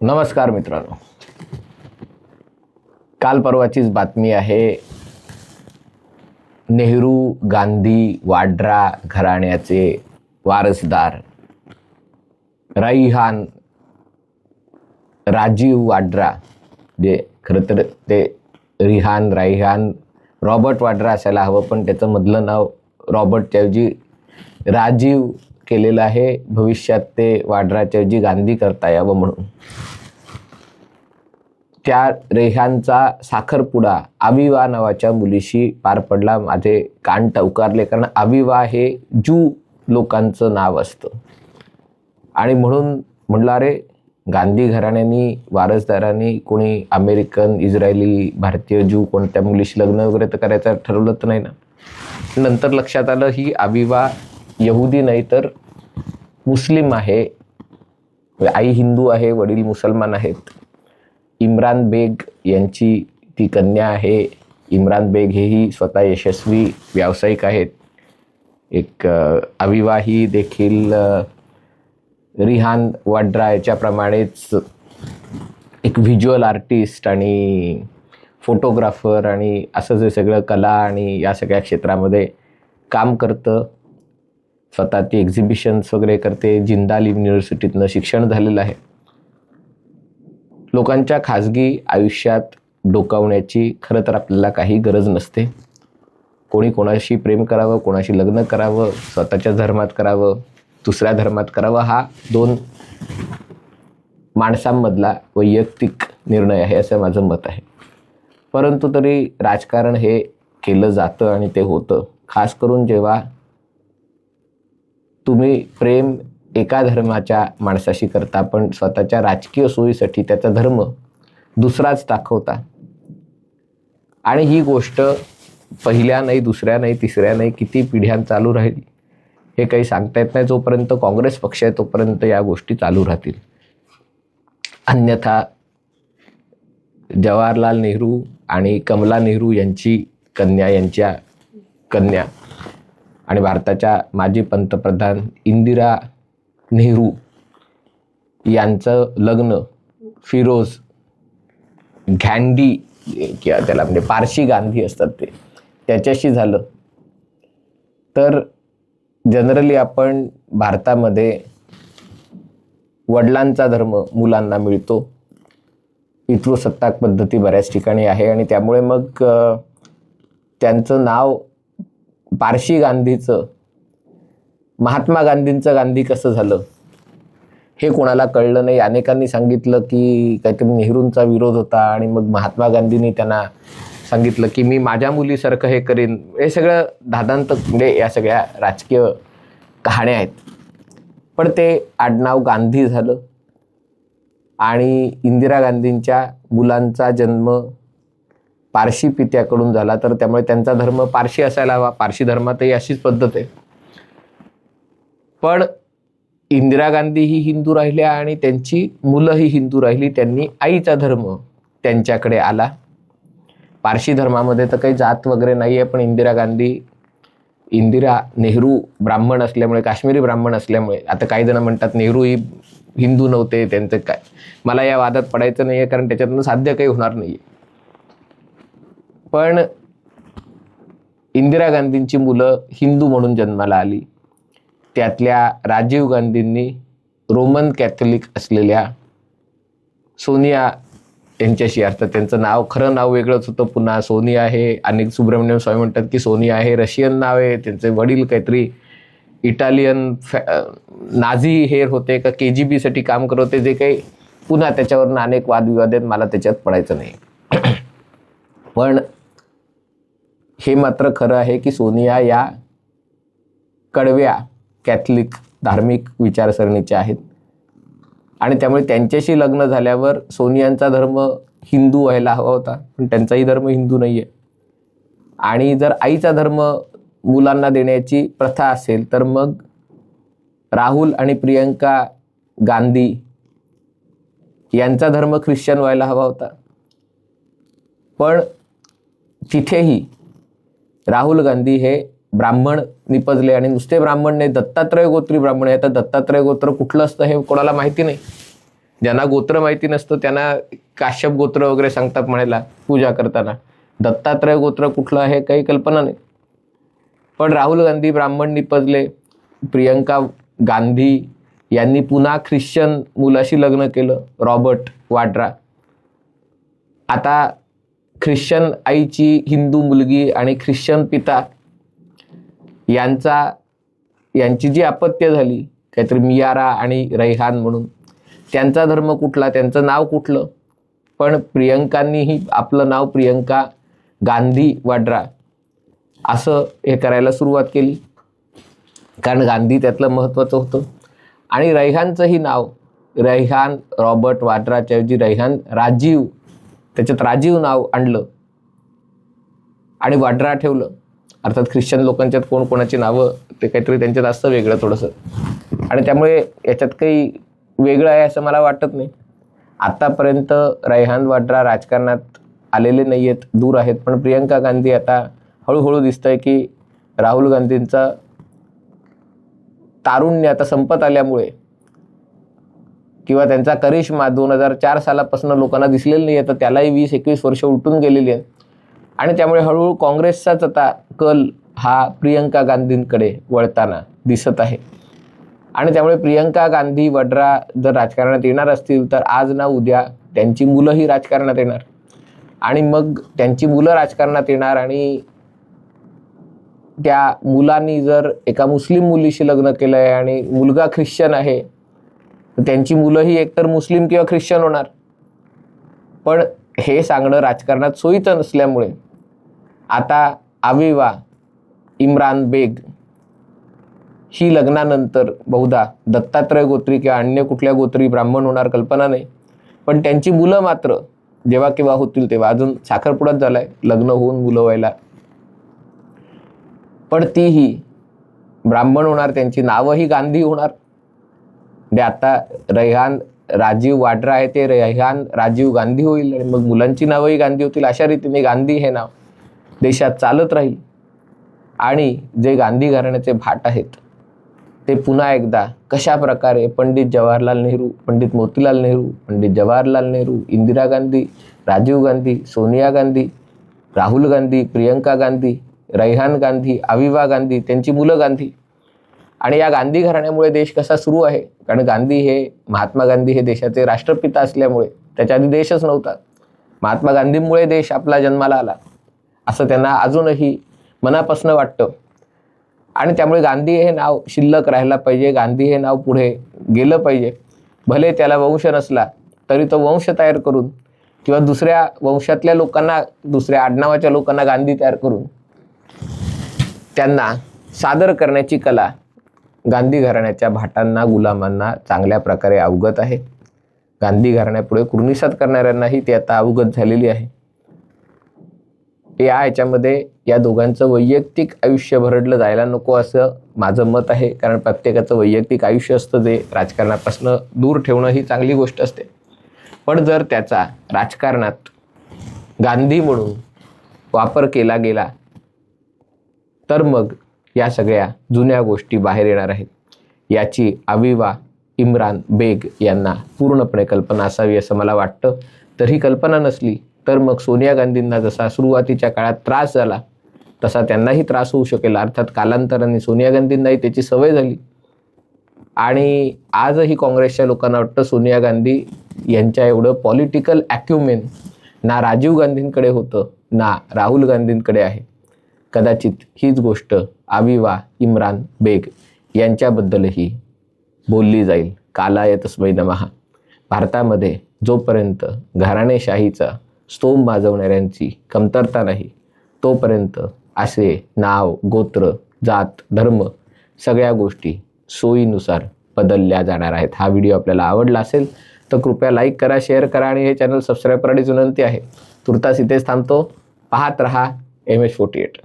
नमस्कार मित्रांनो. काल परवाचीच बातमी आहे नेहरू गांधी वाड्रा घराण्याचे वारसदार रईहान राजीव वाड्रा जे खरं तर ते रिहान राईहान रॉबर्ट वाड्रा असायला हवं पण त्याचं मधलं नाव रॉबर्टच्याऐवजी राजीव केलेलं आहे. भविष्यात ते वाड्राच्याऐवजी गांधी करता यावं म्हणून. त्या रेह्यांचा साखरपुडा अविवा नावाच्या मुलीशी पार पडला. माझे कान टवकारले कारण अविवा हे जू लोकांचं नाव असतं. आणि म्हणून म्हणला अरे गांधी घराण्यानी वारसदारांनी कोणी अमेरिकन इस्रायली भारतीय जू कोणत्या मुलीशी लग्न वगैरे तर करायचं ठरवलं तर नाही ना. नंतर लक्षात आलं ही अविवा यहुदी नाही तर मुस्लिम आहे आई हिंदू आहे वडील मुसलमान आहेत. इम्रान बेग यांची ती कन्या आहे. इम्रान बेग हेही स्वतः यशस्वी व्यावसायिक आहेत. एक अविवाही अविवा ही देखील रिहान वाड्रा याच्याप्रमाणेच एक व्हिज्युअल आर्टिस्ट आणि फोटोग्राफर आणि असं जे सगळं कला आणि या सगळ्या क्षेत्रामध्ये काम करतं. स्वतः ती एक्झिबिशन्स वगैरे करते. जिंदाल युनिव्हर्सिटीतनं शिक्षण झालेलं आहे. लोकांच्या खाजगी आयुष्यात डोकावण्याची खरं तर आपल्याला काही गरज नसते. कोणी कोणाशी प्रेम करावं कोणाशी लग्न करावं स्वतःच्या धर्मात करावं दुसऱ्या धर्मात करावं हा दोन माणसांमधला वैयक्तिक निर्णय आहे असं माझं मत आहे. परंतु तरी राजकारण हे केलं जातं आणि ते होतं. खास करून जेव्हा तुम्ही प्रेम एका धर्माच्या माणसाशी करता पण स्वतःच्या राजकीय सोयीसाठी त्याचा धर्म दुसराच दाखवता. आणि ही गोष्ट पहिल्या नाही दुसऱ्या नाही तिसऱ्या नाही किती पिढ्यां चालू राहील. हे काही सांगता येत नाही. जोपर्यंत काँग्रेस पक्ष आहे तोपर्यंत या गोष्टी चालू राहतील. अन्यथा जवाहरलाल नेहरू आणि कमला नेहरू यांची कन्या यांच्या कन्या आणि भारताच्या माजी पंतप्रधान इंदिरा नेहरू यांचं लग्न फिरोज घँडी किंवा त्याला म्हणजे पारशी गांधी असतात ते त्याच्याशी झालं. तर जनरली आपण भारतामध्ये वडिलांचा धर्म मुलांना मिळतो. पितृसत्ताक पद्धती बऱ्याच ठिकाणी आहे आणि त्यामुळे मग त्यांचं नाव पारशी गांधीचं महात्मा गांधींचं गांधी कसं झालं हे कोणाला कळलं नाही. अनेकांनी सांगितलं की काहीतरी नेहरूंचा विरोध होता आणि मग महात्मा गांधींनी त्यांना सांगितलं की मी माझ्या मुलीसारखं हे करीन. हे सगळं दादांत म्हणजे या सगळ्या राजकीय कहाण्या आहेत. पण ते आडनाव गांधी झालं. आणि इंदिरा गांधींच्या मुलांचा जन्म पारशी पित्याकडून झाला. तर त्यामुळे त्यांचा धर्म पारशी असायला हवा. पारशी धर्मातही अशीच पद्धत आहे. पण इंदिरा गांधी ही हिंदू राहिल्या आणि त्यांची मुलं ही हिंदू राहिली. त्यांनी आईचा धर्म त्यांच्याकडे आला. पारशी धर्मामध्ये तर काही जात वगैरे नाही आहे पण इंदिरा गांधी इंदिरा नेहरू ब्राह्मण असल्यामुळे काश्मीरी ब्राह्मण असल्यामुळे आता काही जण म्हणतात नेहरू ही हिंदू नव्हते त्यांचं काय? मला या वादात पडायचं नाही आहे कारण त्याच्यातनं साध्य काही होणार नाही आहे पण इंदिरा गांधींची मुलं हिंदू म्हणून जन्माला आली. त्यातल्या राजीव गांधींनी रोमन कॅथोलिक असलेल्या सोनिया यांच्याशी अर्थात त्यांचं नाव खरं नाव वेगळंच होतं. पुन्हा सोनिया आहे. अनेक सुब्रमण्यम स्वामी म्हणतात की सोनिया आहे. रशियन नाव आहे. त्यांचे वडील काहीतरी इटालियन फॅ नाझी हेर होते का के जी बीसाठी काम करत होते. जे काही पुन्हा त्याच्यावरनं अनेक वादविवाद आहेत. मला त्याच्यात पडायचं नाही. पण हे मात्र खरं आहे की सोनिया या कडव्या कॅथलिक धार्मिक विचारसरणीच्या आहेत. आणि त्यामुळे त्यांच्याशी लग्न झाल्यावर सोनियांचा धर्म हिंदू व्हायला हवा होता पण त्यांचाही धर्म हिंदू नाही आहे आणि जर आईचा धर्म मुलांना देण्याची प्रथा असेल तर मग राहुल आणि प्रियंका गांधी यांचा धर्म ख्रिश्चन व्हायला हवा होता. पण तिथेही राहुल गांधी हे ब्राह्मण निपजले आणि नुसते ब्राह्मण नाही दत्तात्रय गोत्री ब्राह्मण आहे. तर दत्तात्रय गोत्र कुठलं असतं हे कोणाला माहिती नाही. ज्यांना गोत्र माहिती नसतं त्यांना काश्यप गोत्र वगैरे सांगतात म्हणायला पूजा करताना. दत्तात्रय गोत्र कुठलं आहे काही कल्पना नाही. पण राहुल गांधी ब्राह्मण निपजले प्रियंका गांधी यांनी पुन्हा ख्रिश्चन मुलाशी लग्न केलं रॉबर्ट वाड्रा. आता ख्रिश्चन आईची हिंदू मुलगी आणि ख्रिश्चन पिता यांचा यांची जी अपत्य झाली काहीतरी मियारा आणि रैहान म्हणून त्यांचा धर्म कुठला त्यांचं नाव कुठलं? पण प्रियंकांनीही आपलं नाव प्रियंका गांधी वाड्रा असं हे करायला सुरुवात केली. कारण गांधी त्यातलं महत्त्वाचं होतं. आणि रैहानचंही नाव रैहान रॉबर्ट वाड्राच्या ऐवजी रैहान राजीव त्याच्यात राजीव नाव आणलं आणि वाड्रा ठेवलं. अर्थात ख्रिश्चन लोकांच्यात कोण कोणाची नावं ते काहीतरी त्यांच्यात असतं वेगळं थोडंसं. आणि त्यामुळे याच्यात काही वेगळं आहे असं मला वाटत नाही. आत्तापर्यंत रायहान वाड्रा राजकारणात आलेले नाही आहेत दूर आहेत पण प्रियंका गांधी आता हळूहळू दिसतंय की राहुल गांधींचा तारुण्य आता संपत आल्यामुळे किंवा त्यांचा करिश्मा दोन हजार चार सालापासून लोकांना दिसलेला नाही आहे तर त्यालाही वीस एकवीस वर्ष उलटून गेलेली आहेत. आणि त्यामुळे हळूहळू काँग्रेसचाच आता कल हा प्रियंका गांधींकडे वळताना दिसत आहे. आणि त्यामुळे प्रियंका गांधी वड्रा जर राजकारणात येणार असतील तर आज ना उद्या त्यांची मुलंही राजकारणात येणार. आणि मग त्यांची मुलं राजकारणात येणार आणि त्या मुलांनी जर एका मुस्लिम मुलीशी लग्न केलं आहे आणि मुलगा ख्रिश्चन आहे तर त्यांची मुलंही एकतर मुस्लिम किंवा ख्रिश्चन होणार. पण हे सांगणं राजकारणात सोयीचं नसल्यामुळे आता आविवा इम्रान बेग ही लग्नानंतर बहुधा दत्तात्रय गोत्री किंवा अन्य कुठल्या गोत्री ब्राह्मण होणार कल्पना नाही. पण त्यांची मुलं मात्र जेव्हा केव्हा होतील तेव्हा अजून साखरपुडाच झालाय लग्न होऊन मुलं व्हायला. पण तीही ब्राह्मण होणार त्यांची नावंही गांधी होणार. म्हणजे आता रैहान राजीव वाड्रा आहे ते रैहान राजीव गांधी होईल आणि मग मुलांची नावंही गांधी होतील अशा रीतीने गांधी हे नाव देशात चालत राहील. आणि जे गांधी घराण्याचे भाट आहेत ते पुन्हा एकदा कशा प्रकारे पंडित जवाहरलाल नेहरू पंडित मोतीलाल नेहरू पंडित जवाहरलाल नेहरू इंदिरा गांधी राजीव गांधी सोनिया गांधी राहुल गांधी प्रियंका गांधी रैहान गांधी अविवा गांधी त्यांची मुलं गांधी आणि या गांधी घराण्यामुळे देश कसा सुरू आहे? कारण गांधी हे महात्मा गांधी हे देशाचे राष्ट्रपिता असल्यामुळे त्याच्या आधी देशच नव्हता. महात्मा गांधींमुळे देश आपला जन्माला आला. असं त्यांना अजूनही मनापासून वाटतं. आणि त्यामुळे गांधी हे नाव शिल्लक राहायला पाहिजे. गांधी हे नाव पुढे गेलं पाहिजे. भले त्याला वंश नसला तरी तो वंश तयार करून किंवा दुसऱ्या वंशातल्या लोकांना दुसऱ्या आडनावाच्या लोकांना गांधी तयार करून त्यांना सादर करण्याची कला गांधी घराण्याच्या भाटांना गुलामांना चांगल्या प्रकारे अवगत आहे. गांधी घराण्यापुढे कुर्निसात करणाऱ्यांनाही ती आता अवगत झालेली आहे. या ह्याच्यामध्ये या दोघांचं वैयक्तिक आयुष्य भरडलं जायला नको असं माझं मत आहे. कारण प्रत्येकाचं वैयक्तिक आयुष्य असतं जे राजकारणापासून दूर ठेवणं ही चांगली गोष्ट असते. पण जर त्याचा राजकारणात गांधी म्हणून वापर केला गेला तर मग या सगळ्या जुन्या गोष्टी बाहेर येणार आहेत. याची अविवा इम्रान बेग यांना पूर्णपणे कल्पना असावी असं मला वाटतं. तर ही कल्पना नसली तर मग सोनिया गांधींना जसा सुरुवातीच्या काळात त्रास झाला तसा त्यांनाही त्रास होऊ शकेल. अर्थात कालांतराने सोनिया गांधींनाही त्याची सवय झाली. आणि आजही काँग्रेसच्या लोकांना वाटतं सोनिया गांधी यांच्या एवढं पॉलिटिकल ॲक्युमेन ना राजीव गांधींकडे होतं ना राहुल गांधींकडे आहे. कदाचित हीच गोष्ट आविवा इम्रान बेग यांच्याबद्दलही बोलली जाईल. कालाय तस्मै नमहा भारतामध्ये जोपर्यंत घराणेशाहीचा स्तोम माजवणाऱ्यांची कमतरता नाही तोपर्यंत असे नाव गोत्र जात धर्म सगळ्या गोष्टी सोयीनुसार बदलल्या जाणार आहेत. हा व्हिडिओ आपल्याला आवडला असेल तर कृपया लाईक करा शेअर करा आणि हे चॅनल सबस्क्राईब करण्याची विनंती आहे. तुर्तास इथेच थांबतो. पाहत रहा एम एच फोर्टी एट.